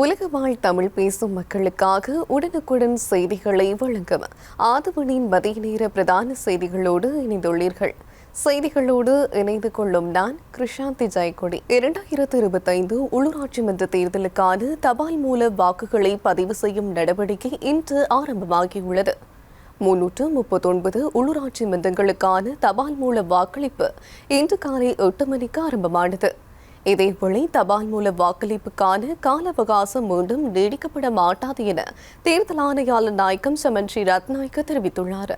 உலக வாழ் தமிழ் பேசும் மக்களுக்காக உடனுக்குடன் செய்திகளை வழங்கும் ஆதவனின் மதிய நேர பிரதான செய்திகளோடு இணைந்துள்ளீர்கள். செய்திகளோடு இணைந்து கொள்ளும் நான் கிருஷாந்தி ஜெயக்கொடி. இரண்டாயிரத்து இருபத்தைந்து உள்ளூராட்சி மன்ற தேர்தலுக்கான தபால் மூல வாக்குகளை பதிவு செய்யும் நடவடிக்கை இன்று ஆரம்பமாகியுள்ளது. முன்னூற்று முப்பத்தொன்பது உள்ளூராட்சி மன்றங்களுக்கான தபால் மூல வாக்களிப்பு இன்று காலை எட்டு மணிக்கு ஆரம்பமானது. இதேவேளை தபால் மூல வாக்களிப்புக்கான கால அவகாசம் மீண்டும் நீடிக்கப்பட மாட்டாது என தேர்தல் ஆணையாளர் நாயக்கம் சமன் ஸ்ரீ ரத்நாயக்க தெரிவித்துள்ளார்.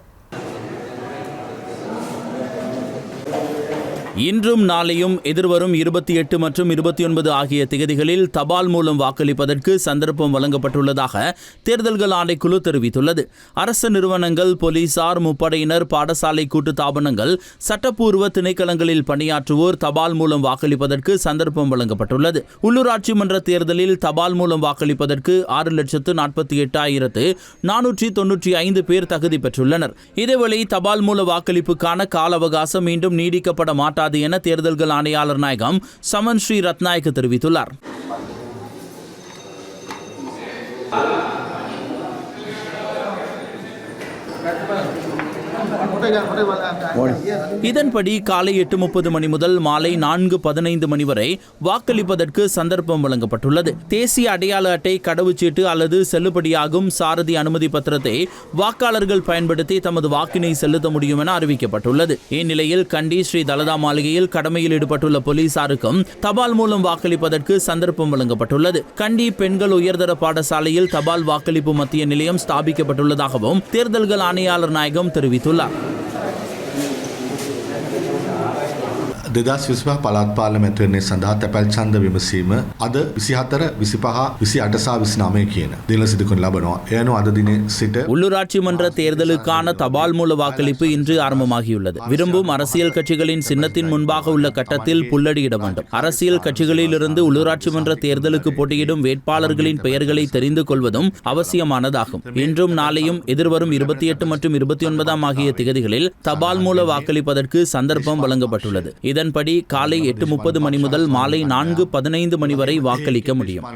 இன்றும் நாளையும் எதிர்வரும் இருபத்தி எட்டு மற்றும் இருபத்தி ஒன்பது ஆகிய திகதிகளில் தபால் மூலம் வாக்களிப்பதற்கு சந்தர்ப்பம் வழங்கப்பட்டுள்ளதாக தேர்தல்கள் ஆணைக்குழு தெரிவித்துள்ளது. அரசு நிறுவனங்கள் போலீசார் முப்படையினர் பாடசாலை கூட்டு தாபனங்கள் சட்டப்பூர்வ திணைக்களங்களில் பணியாற்றுவோர் தபால் மூலம் வாக்களிப்பதற்கு சந்தர்ப்பம் வழங்கப்பட்டுள்ளது. உள்ளூராட்சி மன்ற தேர்தலில் தபால் மூலம் வாக்களிப்பதற்கு ஆறு லட்சத்து நாற்பத்தி எட்டாயிரத்து நானூற்றி தொன்னூற்றி ஐந்து பேர் தகுதி பெற்றுள்ளனர். இதேவேளை தபால் மூல வாக்களிப்புக்கான கால அவகாசம் மீண்டும் நீடிக்கப்பட மாட்டாது என தேர்தல்கள் ஆணையாளர் நாயகம் சமன் ஸ்ரீ ரத்நாயக்க தெரிவித்துள்ளார். இதன்படி காலை எட்டு முப்பது மணி முதல் மாலை நான்கு பதினைந்து மணி வரை வாக்களிப்பதற்கு சந்தர்ப்பம் வழங்கப்பட்டுள்ளது. தேசிய அடையாள அட்டை கடவுச்சீட்டு அல்லது செல்லுபடியாகும் சாரதி அனுமதி பத்திரத்தை வாக்காளர்கள் பயன்படுத்தி தமது வாக்கினை செலுத்த முடியும் என அறிவிக்கப்பட்டுள்ளது. இந்நிலையில் கண்டி ஸ்ரீ தலதா மாளிகையில் கடமையில் ஈடுபட்டுள்ள போலீசாருக்கும் தபால் மூலம் வாக்களிப்பதற்கு சந்தர்ப்பம் வழங்கப்பட்டுள்ளது. கண்டி பெண்கள் உயர்தர பாடசாலையில் தபால் வாக்களிப்பு மத்திய நிலையம் ஸ்தாபிக்கப்பட்டுள்ளதாகவும் தேர்தல்கள் ஆணையாளர் நாயகம் தெரிவித்துள்ளார். না දෙදස් විස්පහ පළත් පාලමැතුවන්නේ සඳහා තැපැල් චන්ද විමසීම අද විසිහතර විසිපහ විසි අටසා විසිනාමය කියන දිල සිදුකුන් ලබනවා එයනු අද දින සිට உள்ளூராட்சி மன்ற தேர்தலுக்கான தபால் மூல வாக்களிப்பு இன்று ஆரம்பமாகியுள்ளது விரும்பும் அரசியல் கட்சிகளின் சின்னத்தின் முன்பாக உள்ள கட்டத்தில் புல்லடியிட வேண்டும் அரசியல் கட்சிகளிலிருந்து உள்ளூராட்சி மன்ற தேர்தலுக்கு போட்டியிடும் வேட்பாளர்களின் பெயர்களை தெரிந்து கொள்வதும் அவசியமானதாகும் இன்றும் நாளையும் எதிர்வரும் இருபத்தி எட்டு மற்றும் இருபத்தி ஒன்பதாம் ஆகிய திகதிகளில் தபால் மூல வாக்களிப்பதற்கு சந்தர்ப்பம் வழங்கப்பட்டுள்ளது இதன்படி காலை எட்டு முப்பது மணி முதல் மாலை நான்கு பதினைந்து மணி வரை வாக்களிக்க முடியும்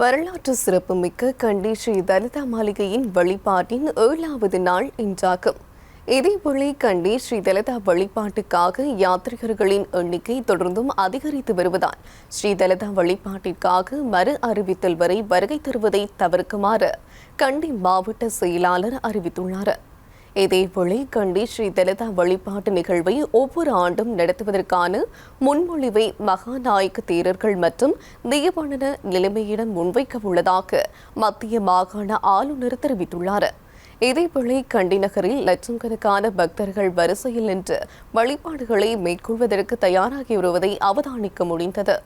வரலாற்று சிறப்புமிக்க கண்டி ஸ்ரீ தலிதா மாளிகையின் வழிபாட்டின் ஏழாவது நாள் இன்றாகும். இதேவேளை கண்டி ஸ்ரீ தலிதா வழிபாட்டுக்காக யாத்ரிகர்களின் எண்ணிக்கை தொடர்ந்தும் அதிகரித்து வருவதால் ஸ்ரீ தலிதா வழிபாட்டிற்காக மறு அறிவித்தல் வரை வருகை தருவதை தவிர்க்குமாறு கண்டி மாவட்ட செயலாளர் அறிவித்துள்ளார். இதேவேளை கண்டி ஸ்ரீ தலிதா வழிபாட்டு நிகழ்வை ஒவ்வொரு ஆண்டும் நடத்துவதற்கான முன்மொழிவை மகாநாயக்க தேரர்கள் மற்றும் தெய்வபணன நிலைமையிடம் முன்வைக்க உள்ளதாக மத்திய மாகாண ஆளுநர் தெரிவித்துள்ளார். இதேவேளை கண்டி நகரில் லட்சக்கணக்கான பக்தர்கள் வரிசையில் நின்று வழிபாடுகளை மேற்கொள்வதற்கு தயாராகி வருவதை அவதானிக்க முடிந்தது.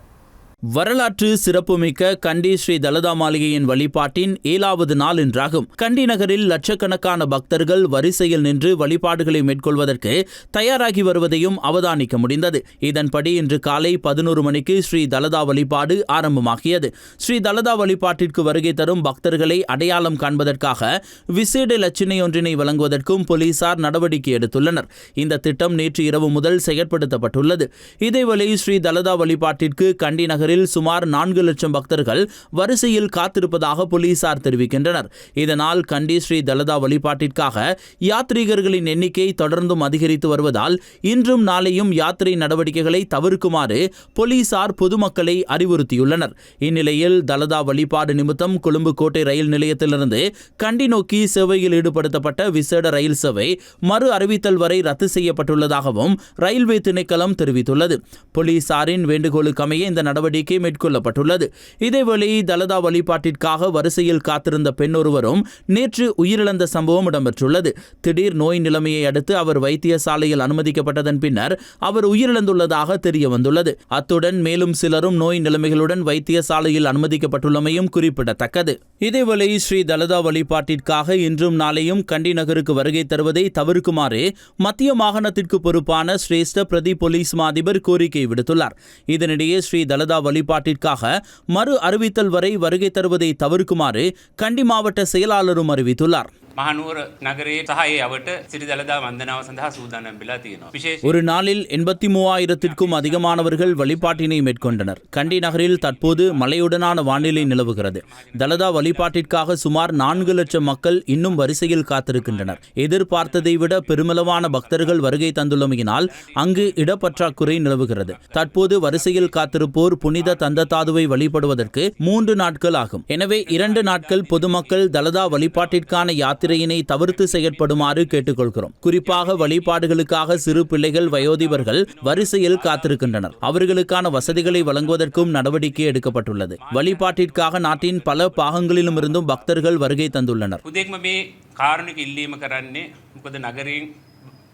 வரலாற்று சிறப்புமிக்க கண்டி ஸ்ரீ தலதா மாளிகையின் வழிபாட்டின் ஏழாவது நாள் என்றாகும் கண்டி நகரில் லட்சக்கணக்கான பக்தர்கள் வரிசையில் நின்று வழிபாடுகளை மேற்கொள்வதற்கு தயாராகி வருவதையும் அவதானிக்க முடிந்தது. இதன்படி இன்று காலை பதினோரு மணிக்கு ஸ்ரீ தலதா வழிபாடு ஆரம்பமாகியது. ஸ்ரீ தலதா வழிபாட்டிற்கு வருகை தரும் பக்தர்களை அடையாளம் காண்பதற்காக விசேட லட்சணை ஒன்றினை வழங்குவதற்கும் போலீசார் நடவடிக்கை எடுத்துள்ளனர். இந்த திட்டம் நேற்று இரவு முதல் செயற்படுத்தப்பட்டுள்ளது. இதேவேளை ஸ்ரீ தலதா வழிபாட்டிற்கு கண்டி நகரில் சுமார் நான்கு லட்சம் பக்தர்கள் வரிசையில் காத்திருப்பதாக போலீசார் தெரிவிக்கின்றனர். இதனால் கண்டி ஸ்ரீ தலதா வழிபாட்டிற்காக யாத்ரீகர்களின் எண்ணிக்கை தொடர்ந்தும் அதிகரித்து வருவதால் இன்றும் நாளையும் யாத்திரை நடவடிக்கைகளை தவிர்க்குமாறு போலீசார் பொதுமக்களை அறிவுறுத்தியுள்ளனர். இந்நிலையில் தலதா வழிபாடு நிமித்தம் கொழும்பு கோட்டை ரயில் நிலையத்திலிருந்து கண்டி நோக்கி சேவையில் ஈடுபடுத்தப்பட்ட விசேட ரயில் சேவை மறு அறிவித்தல் வரை ரத்து செய்யப்பட்டுள்ளதாகவும் ரயில்வே திணைக்களம் தெரிவித்துள்ளது. போலீசாரின் வேண்டுகோளுக்கமைய இந்த நடவடிக்கை நடவடிக்கை மேற்கொள்ளப்பட்டுள்ளது. இதேவேளை தலதா வழிபாட்டிற்காக வரிசையில் காத்திருந்த பெண்ணொருவரும் நேற்று உயிரிழந்த சம்பவம் இடம்பெற்றுள்ளது. திடீர் நோய் நிலைமையை அடுத்து அவர் வைத்தியசாலையில் அனுமதிக்கப்பட்டதன் பின்னர் அவர் உயிரிழந்துள்ளதாக தெரிய வந்துள்ளது அத்துடன் மேலும் சிலரும் நோய் நிலைமைகளுடன் வைத்தியசாலையில் அனுமதிக்கப்பட்டுள்ளமையும் குறிப்பிடத்தக்கது. இதேவேளை ஸ்ரீ தலதா வழிபாட்டிற்காக இன்றும் நாளையும் கண்டி நகருக்கு வருகை தருவதை தவிர்க்குமாறு மத்திய மாகாணத்திற்கு பொறுப்பான சிரேஷ்ட பிரதி போலீஸ் மாதிபர் கோரிக்கை விடுத்துள்ளார். இதனிடையே ஸ்ரீ தலதா வழிபாட்டிற்காக மறு அறிவித்தல் வரை வருகை தருவதை தவிர்க்குமாறு கண்டி மாவட்ட செயலாளரும் அறிவித்துள்ளார். මහනුවර නගරේ සහයේ අවට සිරි දළදා වන්දනාව සඳහා සූදානම් වෙලා තියෙනවා. විශේෂ ஒரு நாளில் எண்பத்தி மூவாயிரத்திற்கும் அதிகமானவர்கள் வழிபாட்டினை மேற்கொண்டனர் கண்டி நகரில் தற்போது மழையுடனான வானிலை நிலவுகிறது தலதா வழிபாட்டிற்காக சுமார் நான்கு லட்சம் மக்கள் இன்னும் வரிசையில் காத்திருக்கின்றனர் எதிர்பார்த்ததை விட பெருமளவான பக்தர்கள் வருகை தந்துள்ளமையினால் அங்கு இடப்பற்றாக்குறை நிலவுகிறது தற்போது வரிசையில் காத்திருப்போர் புனித தந்ததாதுவை வழிபடுவதற்கு மூன்று நாட்கள் ஆகும் எனவே இரண்டு நாட்கள் பொதுமக்கள் தலதா வழிபாட்டிற்கான யாத்திரையினை தவிர்த்து செயற்படுமாறு கேட்டுக்கொள்கிறோம் குறிப்பாக வழிபாடுகளுக்காக சிறு பிள்ளைகள் வயோதிபர்கள் வரிசையில் காத்திருக்கின்றனர் அவர்களுக்கான வசதிகளை வழங்குவதற்கும் நடவடிக்கை எடுக்கப்பட்டுள்ளது வழிபாட்டிற்காக நாட்டின் பல பாகங்களிலுமிருந்தும் பக்தர்கள் வருகை தந்துள்ளனர் උදෙක්ම මේ කාරණක ඉල්ලීම කරන්නේ මොකද නගරින්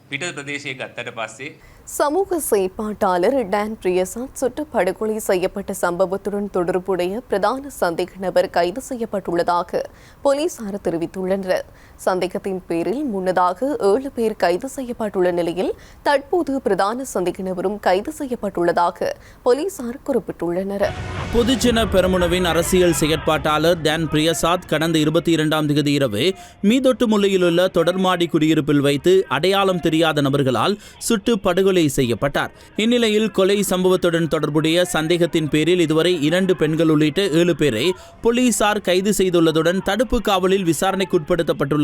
පිට ප්‍රදේශය ගත්තට පස්සේ சமூக செயற்பாட்டாளர் டான் பிரியசாத் சுட்டுப்படுகொலை செய்யப்பட்ட சம்பவத்துடன் தொடர்புடைய பிரதான சந்தேக நபர் கைது செய்யப்பட்டுள்ளதாக போலீசார் தெரிவித்துள்ளனர். சந்தேகத்தின் பேரில் முன்னதாக ஏழு பேர் கைது செய்யப்பட்டுள்ள நிலையில் தற்போது பிரதான சந்தேக நபரும் கைது செய்யப்பட்டுள்ளதாக போலீசார் குறிப்பிட்டுள்ளனர். பொதுஜன பெருமுனவின் அரசியல் செயற்பாட்டாளர் தேன் பிரியசாத் கடந்த இருபத்தி இரண்டாம் தேதி இரவு மீதொட்டு முல்லையிலுள்ள தொடர்மாடி குடியிருப்பில் வைத்து அடையாளம் தெரியாத நபர்களால் சுட்டு படுகொலை செய்யப்பட்டார். இந்நிலையில் கொலை சம்பவத்துடன் தொடர்புடைய சந்தேகத்தின் பேரில் இதுவரை இரண்டு பெண்கள் உள்ளிட்ட ஏழு பேரை போலீசார் கைது செய்துள்ளதுடன் தடுப்பு காவலில்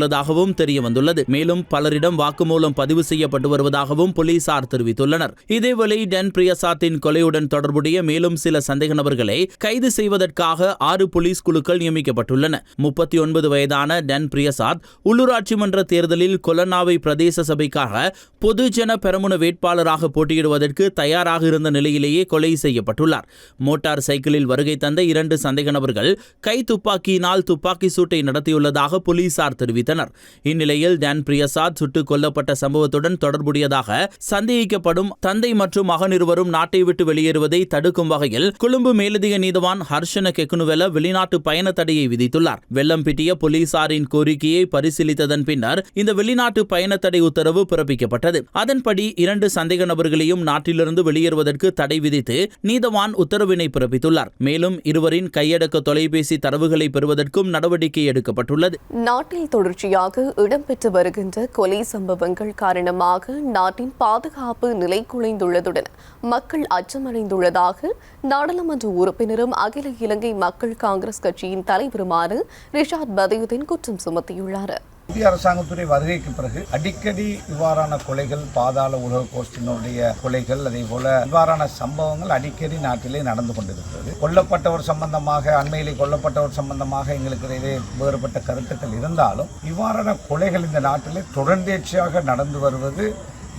உள்ளதாகவும் தெரிய வந்துள்ளது மேலும் பலரிடம் வாக்குமூலம் பதிவு செய்யப்பட்டு வருவதாகவும் போலீசார் தெரிவித்துள்ளனர். இதேவேளை டென் பிரியசாத்தின் கொலையுடன் தொடர்புடைய மேலும் சில சந்தேக நபர்களை கைது செய்வதற்காக ஆறு போலீஸ் குழுக்கள் நியமிக்கப்பட்டுள்ளன. முப்பத்தி ஒன்பது வயதான டென் பிரியசாத் உள்ளூராட்சி மன்ற தேர்தலில் கொலனாவை பிரதேச சபைக்காக பொதுஜன பெரமுன வேட்பாளராக போட்டியிடுவதற்கு தயாராக இருந்த நிலையிலேயே கொலை செய்யப்பட்டுள்ளார். மோட்டார் சைக்கிளில் வருகை தந்த இரண்டு சந்தேக நபர்கள் கை துப்பாக்கியினால் துப்பாக்கி சூட்டை நடத்தியுள்ளதாக போலீசார் தெரிவித்தனர். இந்நிலையில் டான் பிரியசாத் சுட்டுக் கொல்லப்பட்ட சம்பவத்துடன் தொடர்புடையதாக சந்தேகிக்கப்படும் தந்தை மற்றும் மகன் இருவரும் நாட்டை விட்டு வெளியேறுவதை தடுக்கும் வகையில் கொழும்பு மேலதிக நீதவான் ஹர்ஷன கெக்குனுவெல வெளிநாட்டு பயண தடையை விதித்துள்ளார். வெள்ளம் பிட்டிய போலீசாரின் கோரிக்கையை பரிசீலித்ததன் பின்னர் இந்த வெளிநாட்டு பயண தடை உத்தரவு பிறப்பிக்கப்பட்டது. அதன்படி இரண்டு சந்தேக நபர்களையும் நாட்டிலிருந்து வெளியேறுவதற்கு தடை விதித்து நீதவான் உத்தரவினை பிறப்பித்துள்ளார். மேலும் இருவரின் கையடக்க தொலைபேசி தரவுகளை பெறுவதற்கும் நடவடிக்கை எடுக்கப்பட்டுள்ளது. நாட்டில் தொடர்ச்சி தொடர்ச்சியாக இடம்பெற்று வருகின்ற கொலை சம்பவங்கள் காரணமாக நாட்டின் பாதுகாப்பு நிலை குலைந்துள்ளதுடன் மக்கள் அச்சமடைந்துள்ளதாக நாடாளுமன்ற உறுப்பினரும் அகில இலங்கை மக்கள் காங்கிரஸ் கட்சியின் தலைவருமான ரிஷாத் பதயுதீன் குற்றம் சுமத்தியுள்ளார். இந்திய அரசாங்கத்துடைய வருகைக்கு பிறகு அடிக்கடி இவ்வாறான கொலைகள் பாதாள உலக கோஷ்டினுடைய கொலைகள் அதே போல இவ்வாறான சம்பவங்கள் அடிக்கடி நாட்டிலே நடந்து கொண்டிருக்கிறது. கொல்லப்பட்டவர் சம்பந்தமாக அண்மையிலே கொல்லப்பட்டவர் சம்பந்தமாக எங்களுக்கு இடையே வேறுபட்ட கருத்துக்கள் இருந்தாலும் இவ்வாறான கொலைகள் இந்த நாட்டிலே தொடர்ந்தேர்ச்சியாக நடந்து வருவது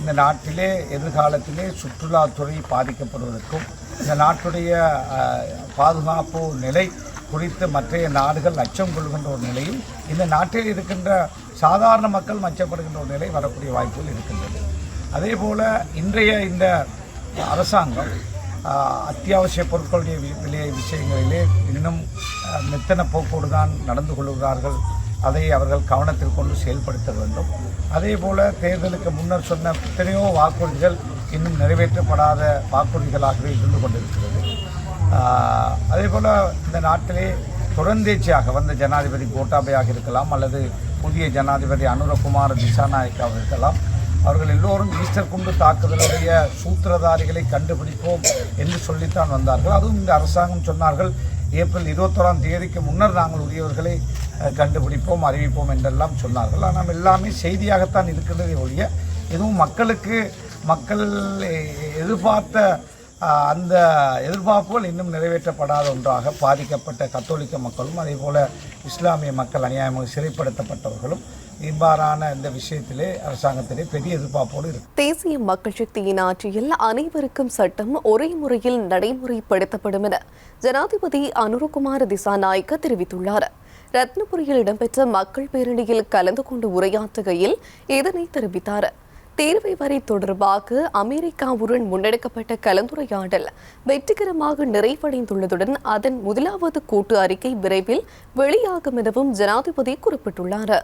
இந்த நாட்டிலே எதிர்காலத்திலே சுற்றுலாத்துறை பாதிக்கப்படுவதற்கும் இந்த நாட்டுடைய பாதுகாப்பு நிலை குறித்து மற்றைய நாடுகள் அச்சம் கொள்கின்ற ஒரு நிலையில் இந்த நாட்டில் இருக்கின்ற சாதாரண மக்கள் மச்சப்படுகின்ற ஒரு நிலை வரக்கூடிய வாய்ப்புகள் இருக்கின்றது. அதே போல இன்றைய இந்த அரசாங்கம் அத்தியாவசிய பொருட்களுடைய விலை விஷயங்களிலே இன்னும் ஆஹ், மெத்தன போக்கோடு தான் நடந்து கொள்கிறார்கள். அதை அவர்கள் கவனத்தில் கொண்டு செயல்படுத்த வேண்டும். அதே போல் தேர்தலுக்கு முன்னர் சொன்ன எத்தனையோ வாக்குறுதிகள் இன்னும் நிறைவேற்றப்படாத வாக்குறுதிகளாகவே இருந்து கொண்டிருக்கிறது. அதே போல் இந்த நாட்டிலே தொடர்ந்தேச்சியாக வந்த ஜனாதிபதி கோட்டாபையாக இருக்கலாம் அல்லது புதிய ஜனாதிபதி அனுரகுமார் திசாநாயக்காக இருக்கலாம். அவர்கள் எல்லோரும் ஈஸ்டர் குண்டு தாக்குதலுடைய சூத்திரதாரிகளை கண்டுபிடிப்போம் என்று சொல்லித்தான் வந்தார்கள். அதுவும் இந்த அரசாங்கம் சொன்னார்கள் ஏப்ரல் இருபத்தோராம் தேதிக்கு முன்னர் நாங்கள் உரியவர்களை கண்டுபிடிப்போம் அறிவிப்போம் என்றெல்லாம் சொன்னார்கள். ஆனால் எல்லாமே செய்தியாகத்தான் இருக்கின்றதே ஒழிய எதுவும் மக்களுக்கு மக்கள் எதிர்பார்த்த அந்த எதிர்பார்ப்புகள் இன்னும் நிறைவேற்றப்படாத ஒன்றாக பாதிக்கப்பட்ட கத்தோலிக்க மக்களும் அதே போல் இஸ்லாமிய மக்கள் அநியாயமாக சிறைப்படுத்தப்பட்டவர்களும் இவ்வாறான இந்த விஷயத்திலே அரசாங்கத்திலே பெரிய எதிர்பார்ப்போடு இருக்கு. தேசிய மக்கள் சக்தியின் ஆட்சியில் அனைவருக்கும் சட்டம் ஒரே முறையில் நடைமுறைப்படுத்தப்படும் என ஜனாதிபதி அனுரகுமார திசாநாயக்க தெரிவித்துள்ளார். ரத்னபுரியில் இடம்பெற்ற மக்கள் பேரணியில் கலந்து கொண்டு உரையாற்றுகையில் இதனை தெரிவித்தார். தேர்வை வரை தொடர்பாக அமெரிக்காவுடன் முன்னெடுக்கப்பட்ட கலந்துரையாடல் வெற்றிகரமாக நிறைவடைந்துள்ளதுடன் அதன் முதலாவது கூட்டு அறிக்கை விரைவில் வெளியாகும் எனவும் ஜனாதிபதி குறிப்பிட்டுள்ளார்.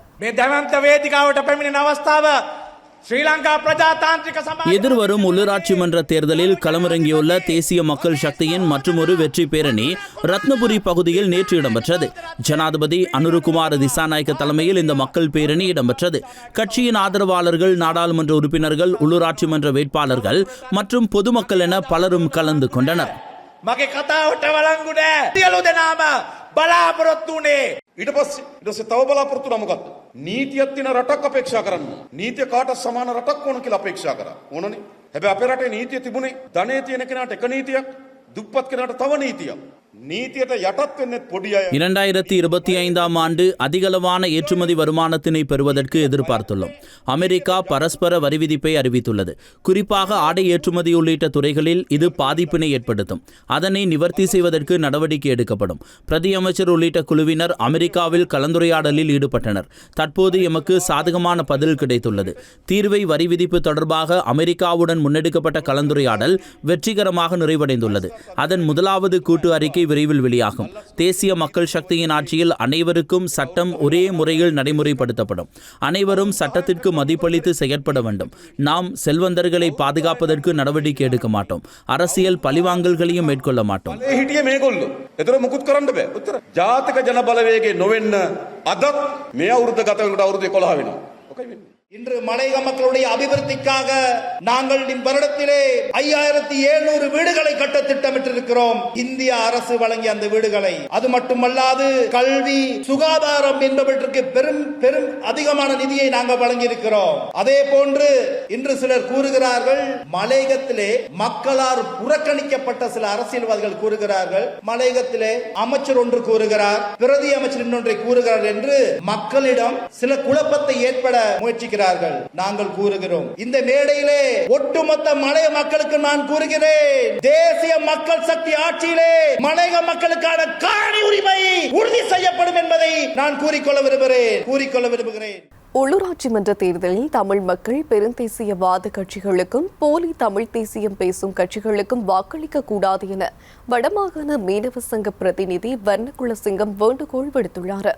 எதிர்வரும் உள்ளூராட்சி மன்ற தேர்தலில் களமிறங்கியுள்ள தேசிய மக்கள் சக்தியின் மற்றொரு வெற்றி பேரணி ரத்னபுரி பகுதியில் நேற்று இடம்பெற்றது. ஜனாதிபதி அனுருகுமார் திசாநாயக்க தலைமையில் இந்த மக்கள் பேரணி இடம்பெற்றது. கட்சியின் ஆதரவாளர்கள் நாடாளுமன்ற உறுப்பினர்கள் உள்ளூராட்சி மன்ற வேட்பாளர்கள் மற்றும் பொதுமக்கள் என பலரும் கலந்து கொண்டனர். මගේ කතාවට වලංගුන සියලු දෙනාම බලාපොරොත්තු වනේ ඊට පස්සේ ඊට පස්සේ තව බලාපොරොත්තු වුණා මොකක්ද? නීතියක් තියෙන රටක් අපේක්ෂා කරන්න. නීතිය කාට සමාන රටක් ඕන කියලා අපේක්ෂා කරා. ඕනනේ. හැබැයි අපේ රටේ නීතිය තිබුණේ ධනෙ තියෙන කෙනාට එක නීතියක්, දුප්පත් කෙනාට තව නීතියක්. இரண்டாயிரத்தி இருபத்தி ஐந்தாம் ஆண்டு அதிகளவான ஏற்றுமதி வருமானத்தினை பெறுவதற்கு எதிர்பார்த்துள்ளோம். அமெரிக்கா பரஸ்பர வரிவிதிப்பை அறிவித்துள்ளது. குறிப்பாக ஆடை ஏற்றுமதி உள்ளிட்ட துறைகளில் இது பாதிப்பினை ஏற்படுத்தும். அதனை நிவர்த்தி செய்வதற்கு நடவடிக்கை எடுக்கப்படும். பிரதியமைச்சர் உள்ளிட்ட குழுவினர் அமெரிக்காவில் கலந்துரையாடலில் ஈடுபட்டனர். தற்போது எமக்கு சாதகமான பதில் கிடைத்துள்ளது. தீர்வை வரிவிதிப்பு தொடர்பாக அமெரிக்காவுடன் முன்னெடுக்கப்பட்ட கலந்துரையாடல் வெற்றிகரமாக நிறைவடைந்துள்ளது. அதன் முதலாவது கூட்டு அறிக்கை விரைவில் வெளியாகும் தேசிய மக்கள் சக்தியின் ஆட்சியில் அனைவருக்கும் சட்டம் ஒரே முறையில் நடைமுறைப்படுத்தப்படும் அனைவரும் சட்டத்திற்கு மதிப்பளித்து செயற்பட வேண்டும் நாம் செல்வந்தர்களை பாதுகாப்பதற்கு நடவடிக்கை எடுக்க மாட்டோம் அரசியல் பழிவாங்கல்களையும் மேற்கொள்ள மாட்டோம் ඒ හිටියේ මේගොල්ලෝ. ඒතර මුකුත් කරන්න බෑ. උත්තර. ජාතික ජන බලවේගයේ නොවෙන්න අදත් මේ අවුරුද්ද ගත වෙනකොට අවුරුදු 11 වෙනවා. ඔකයි වෙන්නේ. இன்று மலையக மக்களுடைய அபிவிருத்திக்காக நாங்கள் இவ்வருடத்திலே ஐயாயிரத்தி எழுநூறு வீடுகளை கட்ட திட்டமிட்டிருக்கிறோம் இந்திய அரசு வழங்கிய அந்த வீடுகளை. அது மட்டுமல்லாது கல்வி சுகாதாரம் என்பவற்றுக்கு பெரும் பெரும் அதிகமான நிதியை நாங்கள் வழங்கி இருக்கிறோம் அதே போன்று இன்று சிலர் கூறுகிறார்கள் மலையகத்திலே மக்களால் புறக்கணிக்கப்பட்ட சில அரசியல்வாதிகள் கூறுகிறார்கள். மலையகத்திலே அமைச்சர் ஒன்று கூறுகிறார் பிரதி அமைச்சர் இன்னொன்றை கூறுகிறார் என்று மக்களிடம் சில குழப்பத்தை ஏற்பட முயற்சிக்கிறார் கூறுகிறார்கள். நாங்கள் கூறுகிறோம். இந்த மேடையிலே ஒட்டுமொத்த மலைய மக்களுக்கு நான் கூறுகிறேன். தேசிய மக்கள் சக்தி ஆட்சியிலே மலைய மக்களுக்கான காணி உரிமை உறுதி செய்யப்படும் என்பதை நான் கூறிக்கொள்ள விரும்புகிறேன். கூறிக்கொள்ள விரும்புகிறேன். உள்ளூராட்சி மன்ற தேர்தலில் தமிழ் மக்கள் பெருந்தேசியவாத கட்சிகளுக்கும் போலி தமிழ் தேசியம் பேசும் கட்சிகளுக்கும் வாக்களிக்க கூடாது என வடமாகாண மீனவ சங்க பிரதிநிதி வர்ணகுல சிங்கம் வேண்டுகோள் விடுத்துள்ளார்.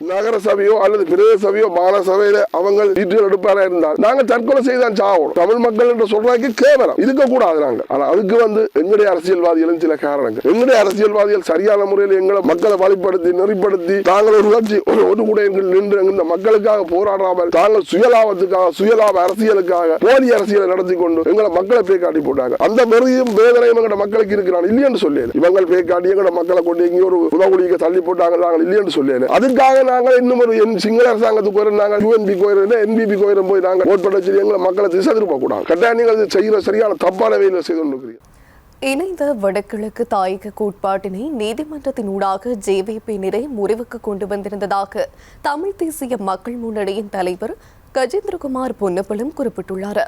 நகர சபையோ அல்லது பிரதேச சபையோ மாநகர சபையில அவங்க வீட்டுகள் எடுப்பாரா இருந்தால் நாங்க தற்கொலை செய்தான் சாவோம். தமிழ் மக்கள் என்று சொல்றதுக்கு கேவலம். இருக்க கூடாது நாங்க. ஆனா அதுக்கு வந்து எங்களுடைய அரசியல்வாதிகளும் சில காரணங்கள். எங்களுடைய அரசியல்வாதிகள் சரியான முறையில் எங்களை மக்களை வழிப்படுத்தி நெறிப்படுத்தி தாங்கள் ஒரு கட்சி ஒரு ஒரு எங்கள் நின்று இந்த மக்களுக்காக போராடாமல் தாங்கள் சுயலாபத்துக்காக சுயலாப அரசியலுக்காக போலி அரசியலை நடத்தி கொண்டு எங்களை மக்களை பேய் காட்டி போட்டாங்க. அந்த வெறியும் வேதனையும் எங்களோட மக்களுக்கு இருக்கிறான் இல்லையென்று சொல்லல. இவங்க பேய் காட்டி எங்களோட மக்களை கொண்டு எங்கேயோ ஒரு உதவுலிக்கு தள்ளி போட்டாங்க. நாங்கள் இல்லையென்று சொல்லல. அதுக்காக நாங்கள் இன்னும் ஒரு என் சிங்கள அரசாங்கத்துக்கு போயிடும் நாங்கள் யூஎன்பி கோயிலும் என்பிபி கோயிலும் போய் நாங்கள் ஓட் பண்ண வச்சு எங்களை மக்களை திசை திருப்ப கூடாது. கட்டாயம் நீங்கள் செய்கிற சரியான தப்பான வேலை செய்து கொண்டிருக்கிறீங்க இணைந்த வடகிழக்கு தாயக கோட்பாட்டினை நீதிமன்றத்தின் ஊடாக ஜேவிபி நிறை முறிவுக்கு கொண்டு வந்திருந்ததாக தமிழ் தேசிய மக்கள் முன்னணியின் தலைவர் கஜேந்திரகுமார் பொன்னப்பலம் குறிப்பிட்டுள்ளார்.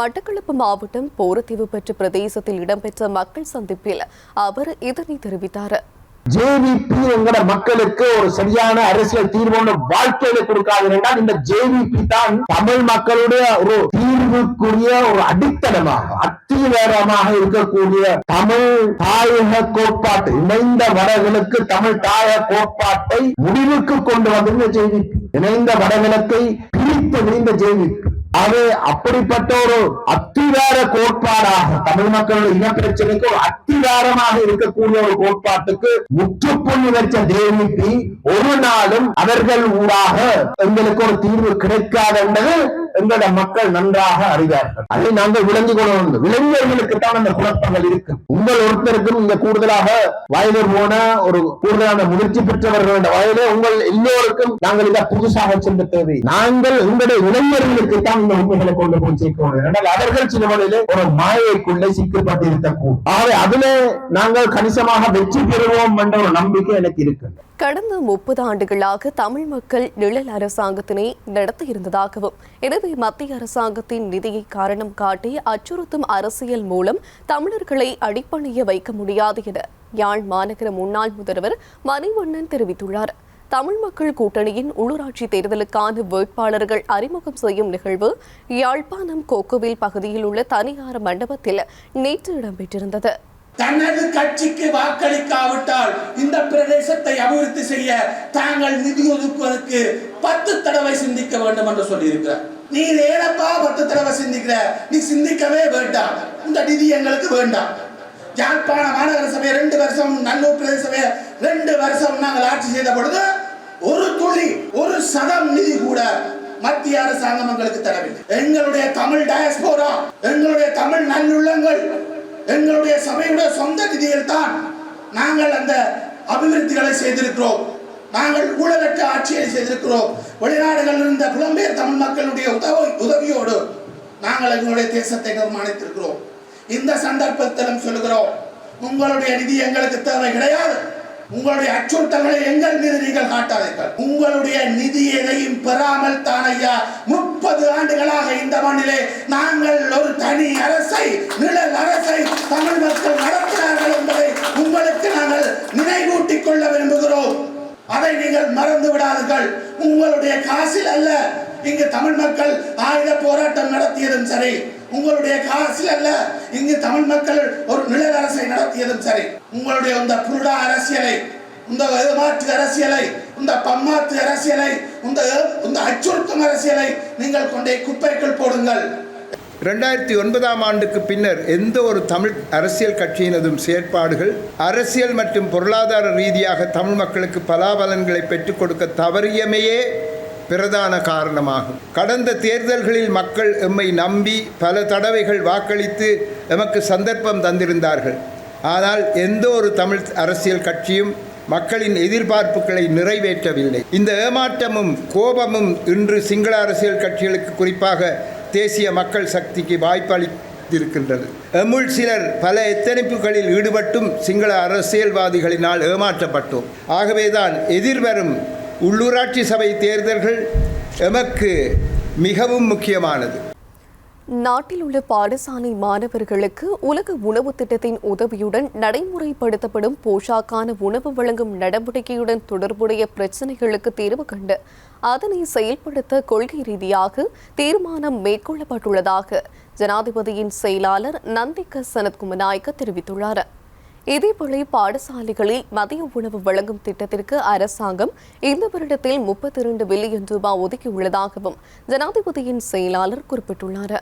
மட்டக்களப்பு மாவட்டம் போரத்தீவு பெற்ற பிரதேசத்தில் இடம்பெற்ற மக்கள் சந்திப்பில் அவர் இதனை தெரிவித்தார். ஜேவிபி எங்கட மக்களுக்கு ஒரு சரியான அரசியல் தீர்வு வாழ்க்கையில கொடுக்காது என்றால் இந்த ஜேவிபி தான் தமிழ் மக்களுடைய ஒரு தீர்வுக்குரிய ஒரு அடித்தளமாக அத்திவேரமாக இருக்கக்கூடிய தமிழ் தாயக கோட்பாட்டு இணைந்த வடகிழக்கு தமிழ் தாயக கோட்பாட்டை முடிவுக்கு கொண்டு வந்திருந்த ஜேவிபி இணைந்த வடகிழக்கை பிரித்து இந்த ஜேவிபி அது அப்படிப்பட்ட ஒரு அத்திவார கோட்பாடாக தமிழ் மக்களுடைய இனப்பிரச்சனைக்கு ஒரு அத்திவாரமாக இருக்கக்கூடிய ஒரு கோட்பாட்டுக்கு முற்றுப்புள்ளி வச்ச தேவிக்கு ஒரு நாளும் அவர்கள் ஊடாக எங்களுக்கு ஒரு தீர்வு கிடைக்காது என்பது எங்களோட மக்கள் நன்றாக அறிவார்கள். அதை நாங்கள் விளங்கி கொள்ள வேண்டும். இளைஞர்களுக்கு தான் அந்த குழப்பங்கள் இருக்கு உங்கள் ஒருத்தருக்கும் இங்க கூடுதலாக வயது போன ஒரு கூடுதலான முயற்சி பெற்றவர்கள் என்ற உங்கள் எல்லோருக்கும் நாங்கள் இதை புதுசாக சென்று தேவை. நாங்கள் உங்களுடைய இளைஞர்களுக்கு தான் இந்த உண்மைகளை கொண்டு போய் சேர்க்க வேண்டும். என்றால் அவர்கள் சில வழியிலே ஒரு மாயைக்குள்ளே சிக்கப்பட்டிருக்கக்கூடும் ஆகவே அதிலே நாங்கள் கணிசமாக வெற்றி பெறுவோம் என்ற ஒரு நம்பிக்கை எனக்கு இருக்கு கடந்த முப்பது ஆண்டுகளாக தமிழ் மக்கள் நிழல் அரசாங்கத்தினை நடத்தியிருந்ததாகவும் எனவே மத்திய அரசாங்கத்தின் நிதியை காரணம் காட்டி அச்சுறுத்தும் அரசியல் மூலம் தமிழர்களை அடிப்பணிய வைக்க முடியாது என யாழ் மாநகர முன்னாள் முதல்வர் மணிவண்ணன் தெரிவித்துள்ளார். தமிழ் மக்கள் கூட்டணியின் உள்ளூராட்சி தேர்தலுக்கான வேட்பாளர்கள் அறிமுகம் செய்யும் நிகழ்வு யாழ்ப்பாணம் கோக்குவில் பகுதியில் உள்ள தனியார் மண்டபத்தில் நேற்று இடம்பெற்றிருந்தது. தனது கட்சிக்கு வாக்களிக்காவிட்டால் இந்த பிரதேசத்தை அபிவிருத்தி செய்ய தாங்கள் நிதி ஒதுக்குவதற்கு பத்து தடவை சிந்திக்க வேண்டும் என்று சொல்லியிருக்கிறார். நீ ஏனப்பா பத்து தடவை சிந்திக்கிற. நீ சிந்திக்கவே வேண்டாம். இந்த நிதி எங்களுக்கு வேண்டாம். யாழ்ப்பாண மாநகர சபை ரெண்டு வருஷம் நல்லூர் பிரதேச சபை ரெண்டு வருஷம் நாங்கள் ஆட்சி செய்த பொழுது ஒரு துளி ஒரு சதம் நிதி கூட மத்திய அரசாங்கம் எங்களுக்கு தரவில்லை. எங்களுடைய தமிழ் டயஸ்போரா எங்களுடைய தமிழ் நல்லுள்ளங்கள் எங்களுடைய சபையுடைய சொந்த நிதியில் தான் நாங்கள் அந்த அபிவிருத்திகளை செய்திருக்கிறோம். நாங்கள் ஊழலற்ற ஆட்சியை செய்திருக்கிறோம். வெளிநாடுகளில் இருந்த புலம்பெயர் தமிழ் மக்களுடைய உதவி உதவியோடு நாங்கள் எங்களுடைய தேசத்தை நிர்மாணித்திருக்கிறோம். இந்த சந்தர்ப்பத்திலும் சொல்லுகிறோம் உங்களுடைய நிதி எங்களுக்கு தேவை கிடையாது. உங்களுடைய அச்சுறுத்தல்களை எங்கள் மீது நீங்கள் காட்டாதீர்கள். உங்களுடைய நிதி எதையும் பெறாமல் தான் ஐயா முப்பது ஆண்டுகளாக இந்த மண்ணிலே நாங்கள் ஒரு தனி அரசை நிழல் அரசை தமிழ் மக்கள் நடத்தினார்கள் என்பதை உங்களுக்கு நாங்கள் நினைவூட்டிக் கொள்ள விரும்புகிறோம். அதை நீங்கள் மறந்து விடாதீர்கள். உங்களுடைய காசில் அல்ல இங்கு தமிழ் மக்கள் ஆயுத போராட்டம் நடத்தியதும் சரி. உங்களுடைய காசில் அல்ல இங்கு தமிழ் மக்கள் ஒரு நிழல் அரசை நடத்தியதும் சரி. உங்களுடைய இந்த புருடா அரசியலை இந்த ஏமாற்று அரசியலை இந்த பம்மாத்து அரசியலை இந்த இந்த அச்சுறுத்தும் அரசியலை நீங்கள் கொண்டே குப்பைக்குள் போடுங்கள். ரெண்டாயிரத்தி ஒன்பதாம் ஆண்டுக்கு பின்னர் எந்த ஒரு தமிழ் அரசியல் கட்சியினதும் செயற்பாடுகள் அரசியல் மற்றும் பொருளாதார ரீதியாக தமிழ் மக்களுக்கு பலாபலன்களை பெற்றுக் கொடுக்க தவறியமையே பிரதான காரணமாகும். கடந்த தேர்தல்களில் மக்கள் எம்மை நம்பி பல தடவைகள் வாக்களித்து எமக்கு சந்தர்ப்பம் தந்திருந்தார்கள். ஆனால் எந்த ஒரு தமிழ் அரசியல் கட்சியும் மக்களின் எதிர்பார்ப்புகளை நிறைவேற்றவில்லை. இந்த ஏமாற்றமும் கோபமும் இன்று சிங்கள அரசியல் கட்சிகளுக்கு குறிப்பாக தேசிய மக்கள் சக்திக்கு வாய்ப்பளித்திருக்கின்றது. எமுள் சிலர் பல எத்தனைப்புகளில் ஈடுபட்டும் சிங்கள அரசியல்வாதிகளினால் ஏமாற்றப்பட்டோம். ஆகவேதான் எதிர்வரும் உள்ளூராட்சி சபை தேர்தல்கள் எமக்கு மிகவும் முக்கியமானது. நாட்டில் உள்ள பாடசாலை மாணவர்களுக்கு உலக உணவு திட்டத்தின் உதவியுடன் நடைமுறைப்படுத்தப்படும் போஷாக்கான உணவு வழங்கும் நடவடிக்கையுடன் தொடர்புடைய பிரச்சினைகளுக்கு தீர்வு கண்டு அதனை செயல்படுத்த கொள்கை ரீதியாக தீர்மானம் மேற்கொள்ளப்பட்டுள்ளதாக ஜனாதிபதியின் செயலாளர் நந்திக சனத்குமநாயக்க தெரிவித்துள்ளார். இதேபோல பாடசாலைகளில் மதிய உணவு வழங்கும் திட்டத்திற்கு அரசாங்கம் இந்த வருடத்தில் முப்பத்தி இரண்டு பில்லியன் ரூபாய் ஒதுக்கியுள்ளதாகவும் ஜனாதிபதியின் செயலாளர் குறிப்பிட்டுள்ளார்.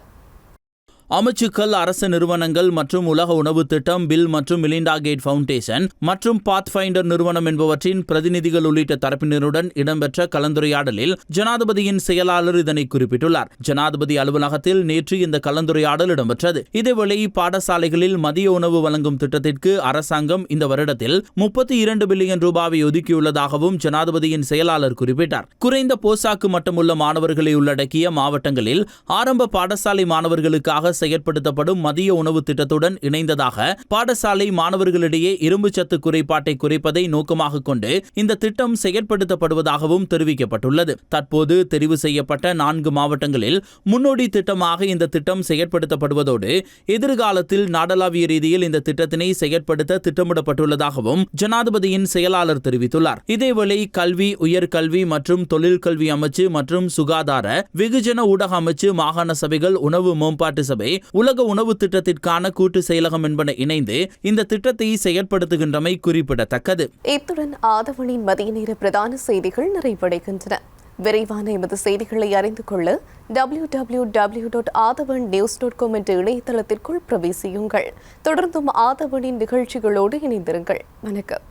அமைச்சுக்கள் அரசு நிறுவனங்கள் மற்றும் உலக உணவு திட்டம் பில் மற்றும் மிலிண்டா கேட் ஃபவுண்டேஷன் மற்றும் பாத்ஃபைண்டர் நிறுவனம் என்பவற்றின் பிரதிநிதிகள் உள்ளிட்ட தரப்பினருடன் இடம்பெற்ற கலந்துரையாடலில் ஜனாதிபதியின் செயலாளர் இதனை குறிப்பிட்டுள்ளார். ஜனாதிபதி அலுவலகத்தில் நேற்று இந்த கலந்துரையாடல் இடம்பெற்றது. இதேவேளை பாடசாலைகளில் மதிய உணவு வழங்கும் திட்டத்திற்கு அரசாங்கம் இந்த வருடத்தில் முப்பத்தி இரண்டு பில்லியன் ரூபாவை ஒதுக்கியுள்ளதாகவும் ஜனாதிபதியின் செயலாளர் குறிப்பிட்டார். குறைந்த போசாக்கு மட்டமுள்ள மாணவர்களை உள்ளடக்கிய மாவட்டங்களில் ஆரம்ப பாடசாலை மாணவர்களுக்காக செயற்படுத்தப்படும் மதிய உணவு திட்டத்துடன் இணைந்ததாக பாடசாலை மாணவர்களிடையே இரும்பு சத்து குறைபாட்டை குறைப்பதை நோக்கமாக கொண்டு இந்த திட்டம் செயற்படுத்தப்படுவதாகவும் தெரிவிக்கப்பட்டுள்ளது. தற்போது தெரிவு செய்யப்பட்ட நான்கு மாவட்டங்களில் முன்னோடி திட்டமாக இந்த திட்டம் செயற்படுத்தப்படுவதோடு எதிர்காலத்தில் நாடளாவிய ரீதியில் இந்த திட்டத்தினை செயற்படுத்த திட்டமிடப்பட்டுள்ளதாகவும் ஜனாதிபதியின் செயலாளர் தெரிவித்துள்ளார். இதேவேளை கல்வி உயர்கல்வி மற்றும் தொழிற்கல்வி அமைச்சு மற்றும் சுகாதார வெகுஜன ஊடக அமைச்சு மாகாண சபைகள் உணவு மேம்பாட்டு சபை உலக உணவு திட்டத்திற்கான கூட்டு செயலகம் என்பன இணைந்து இந்த திட்டத்தை செயற்படுத்துகின்றமை குறிப்பிடத்தக்கது. இத்துடன் ஆதவனின் மதிய நேர பிரதான செய்திகள் நிறைவடைகின்றன. விரைவான எமது செய்திகளை அறிந்து கொள்ள W W W dot Aadhavan news dot com என்ற இணையதளத்திற்குள் பிரவேசியுங்கள். தொடர்ந்தும் ஆதவனின் நிகழ்ச்சிகளோடு இணைந்திருங்கள். வணக்கம்.